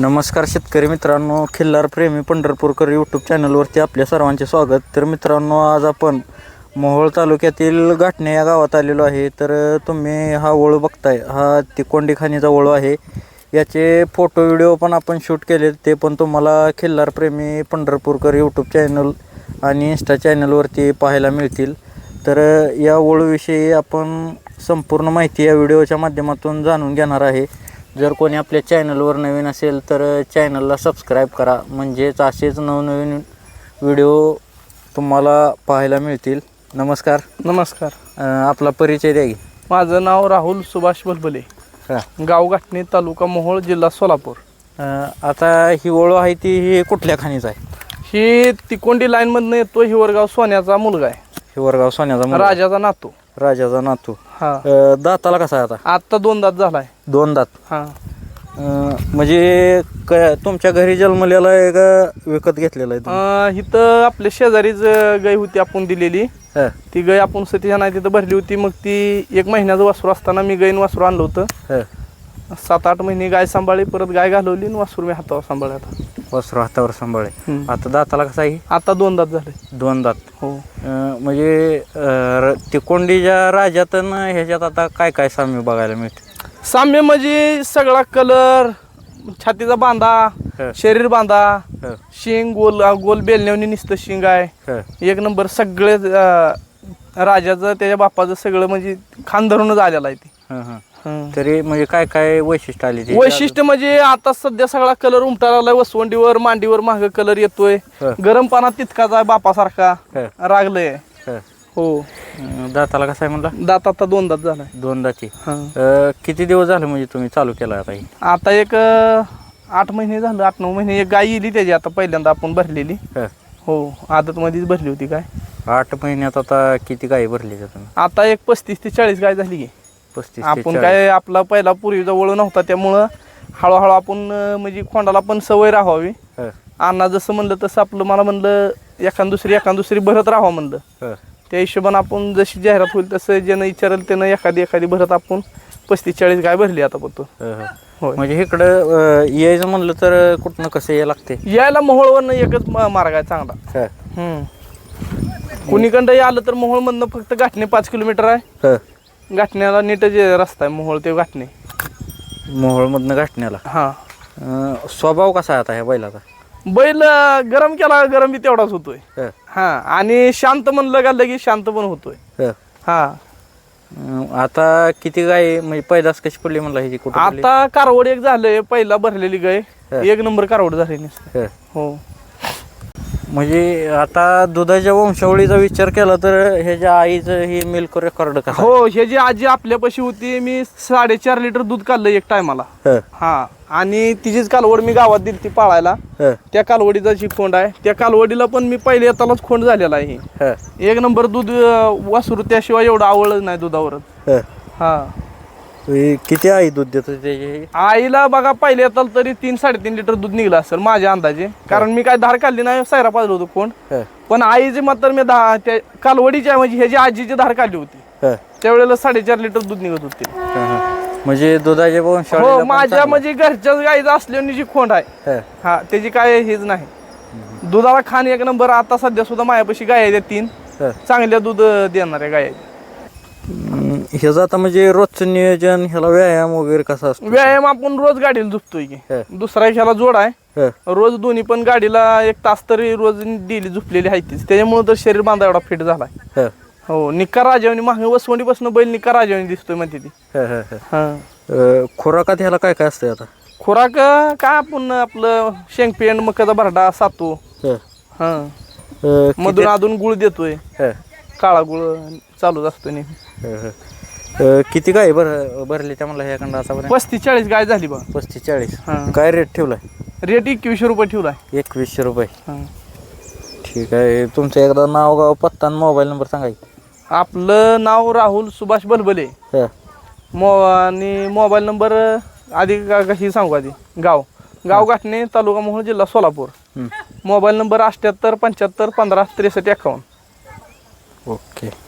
नमस्कार शेतकरी मित्रांनो खिल्लार प्रेमी पंढरपूरकर यूट्यूब चॅनलवरती आपल्या सर्वांचे स्वागत. तर मित्रांनो आज आपण मोहोळ तालुक्यातील घाटणे या गावात आलेलो आहे. तर तुम्ही हा ओळू बघताय हा तिकोंडी खाणीचा ओळू आहे. याचे फोटो व्हिडिओ पण आपण शूट केले ते पण तुम्हाला खिल्लार प्रेमी पंढरपूरकर यूट्यूब चॅनल आणि इन्स्टा चॅनलवरती पाहायला मिळतील. तर या ओळूविषयी आपण संपूर्ण माहिती या व्हिडिओच्या माध्यमातून जाणून घेणार आहे. जर कोणी आपल्या चॅनलवर नवीन असेल तर चॅनलला सबस्क्राईब करा. म्हणजेच असेच नवनवीन व्हिडिओ तुम्हाला पाहायला मिळतील. नमस्कार. नमस्कार. अं, आपला परिचय द्या की. माझं नाव राहुल सुभाष बलबले हा. गाव गाठणे तालुका मोहोळ जिल्हा सोलापूर. अं, आता ही ओळू आहे ती ही कुठल्या खाणीचा आहे? ही तिकोंडी लाईन मधनं येतो हिवरगाव सोन्याचा मुलगा आहे. हिवरगाव सोन्याचा मुलगा. राजाचा नातू. राजाचा नातू. हा. अं, दाताला कसा आहे आता? आत्ता दोन दात झालाय. दोन दात. हा. अं, म्हणजे क तुमच्या घरी जन्मलेला आहे का विकत घेतलेला आहे तुम्ही? अं, इथं आपल्या शेजारीच गाय होती आपण दिलेली. हा, ती गाय आपण सतीच्या नाही तिथं भरली होती. मग ती एक महिन्याचं वासरू असताना मी गायीन वासरू आणलं होतं. हा. सात आठ महिने गाय सांभाळली परत गाय घालवली आणि वासरू मी हातावर सांभाळले आता. वासरू हातावर सांभाळे हम्म. आता दाताला कसा आहे? आता दोन दात झाले. दोन दात. हो. अं, म्हणजे अं, र- तिकोंडीच्या राजात न ह्याच्यात आता काय काय साम्य बघायला मिळते? साम्य म्हणजे सगळा कलर छातीचा बांधा हं. शरीर बांधा हं, शिंग गोल गोल बेलण्यावनी नुसतं शिंग आहे. हं, एक नंबर सगळे अं, राजाचं त्याच्या बापाचं सगळं म्हणजे खान धरूनच आलेलं आहे ते. हं, हं. हं. तरी म्हणजे काय काय वैशिष्ट्य आली ती वैशिष्ट्य म्हणजे आता सध्या सगळा कलर उमटा लागलाय. वसवंडीवर मांडीवर माग कलर येतोय. हं. गरम पाना तितकाच आहे बापासारखा. हं, रागलंय. हं. हो. अं, दाताला कसा आहे म्हणला? दात आता दोन दात झालाय. दोन दाती. हं. अं, किती दिवस झाले म्हणजे तुम्ही चालू केला आता ही? आता एक अं, आठ महिने झालं. आठ नऊ महिने. एक गाय येली त्याची आता पहिल्यांदा आपण भरलेली. हं. हो आदत मध्येच भरली होती काय आठ महिन्यात आता किती गायी भरली तुम्ही? आता एक पस्तीस ते चाळीस गाय झाली की. पस्तीस ते आपण चाळीस. काय आपला पहिला पूर्वीचा वळ नव्हता त्यामुळं हळूहळू आपण अं, म्हणजे खोंडाला पण सवय राहावी हं, अण्णा जसं म्हणलं तसं आपलं मला म्हणलं एखाद दुसरी एखाद दुसरी भरत राहावं म्हणलं हं. त्या हिशोबानं आपण जशी जाहिरात होईल तसं ज्यानं विचारेल त्यानं एखादी एखादी भरत आपण पस्तीस चाळीस गाय भरली आता हं, हं. होय म्हणजे इकडं अं, यायचं म्हणलं तर कुठनं कसं यायला लागते यायला मोहोळवरनं एकच म- मार्ग आहे चांगला हं, हम्म. कुणीकडं आलं तर मोहोळमधनं फक्त गाठणे पाच किलोमीटर आहे हं. गाठण्याला नीट जे रस्ता आहे मोहोळ ते गाठणे मोहोळमधनं गाठण्याला हा. अं, स्वभाव कसा आहे आता ह्या बैलाचा? बैल अं, गरम केला गरम बी तेवढाच होतोय. हं, हा आणि शांत म्हणलं का लगेच शांत पण होतोय. हं. हा. अं, आता किती गाय म्हणजे पैदास कशी पडली म्हणला ह्याची? कुठं पडली? आता कारवड एक झालंय पहिला भरलेली गाय. हं. एक नंबर कारवड झाली नुसतं. हं. हो. म्हणजे आता दुधाच्या वंशावळीचा विचार केला तर ह्याच्या आईचं ही मिल्क रेकॉर्ड कसं हो हे जी आजी आपल्यापाशी होती मी साडेचार लिटर दूध काढलं एक टायमाला हं, हा आणि तिचीच कालवड मी गावात दिली ती पाळायला. हं, त्या कालवडीचा जी खोंड आहे त्या कालवडीला पण मी पहिले येतानाच खोंड झालेला आहे. ही. एक नंबर दूध अं, वासरू त्याशिवाय एवढं आवडलं नाही दुधावरच. हं. हा. हे किती आई दूध देतो त्याची आईला बघा पहिले येताल तरी तीन साडेतीन लिटर दूध निघलं असेल माझ्या अंदाजे. कारण मी काय धार काढली नाही सायरा पाजलं होतं कोण. हं, पण आईची मात्र मी दहा त्या कालवडीची आहे म्हणजे ह्याची आजीची धार काढली होती हं, त्यावेळेला साडेचार लिटर दूध निघत होते. हं, हं. म्हणजे दुधाच्या हो पण माझ्या चांगलं. म्हणजे घरच्याच गाईचं असल्याने जी खोंड आहे हं, हा त्याची काय हेच नाही. दुधाला खाण एक नंबर आता सध्या सुद्धा मायापाशी गाय आहेत तीन. हं. चांगल्या दूध देणाऱ्या गाय आहेत. ह्याचं आता म्हणजे रोजचं नियोजन ह्याला व्यायाम वगैरे कसा असतो? व्यायाम आपण रोज गाडीला झुपतोय की. हं. दुसरा एक ह्याला जोड आहे. हं, रोज दोन्ही पण गाडीला एक तास तरी रोज डेली झुपलेली आहे तीच. त्याच्यामुळे तर शरीर बांधा एवढा फिट झालाय. हं, हो निक्का राजावणी मागे वसवणीपासून बैल निक्का राजावणी दिसतोय म्हणते ती. हं, हं, हं. हा. अं, खुराकात ह्याला काय काय असतं आता? खुराक काय आपण आपलं शेंगपेंड मकाचा भरडा सातू. हं, हा. अं, मधून अधून गुळ देतोय. हं, काळा गुळ चालूच असतो नेहमी. हं, हं. अं, किती गाय भर भरली त्या म्हणला ह्याकडं आतापर्यंत पस्तीस चाळीस गाय झाली बा पस्तीस चाळीस हा. काय रेट ठेवलाय? रेट एकवीसशे रुपये ठेवलाय. एकवीसशे रुपये. हा. ठीक आहे तुमचं एकदा नाव गाव पत्ता आणि मोबाईल नंबर सांगा की. आपलं नाव राहुल सुभाष बलबले. हं, मो आणि मोबाईल नंबर आधी का- कशी सांगू आधी? गाव. गाव गाठणे तालुका मोहोळ जिल्हा सोलापूर. हं. मोबाईल नंबर अठ्ठ्याहत्तर पंच्याहत्तर पंधरा त्रेसष्ट एकावन्न. ओके.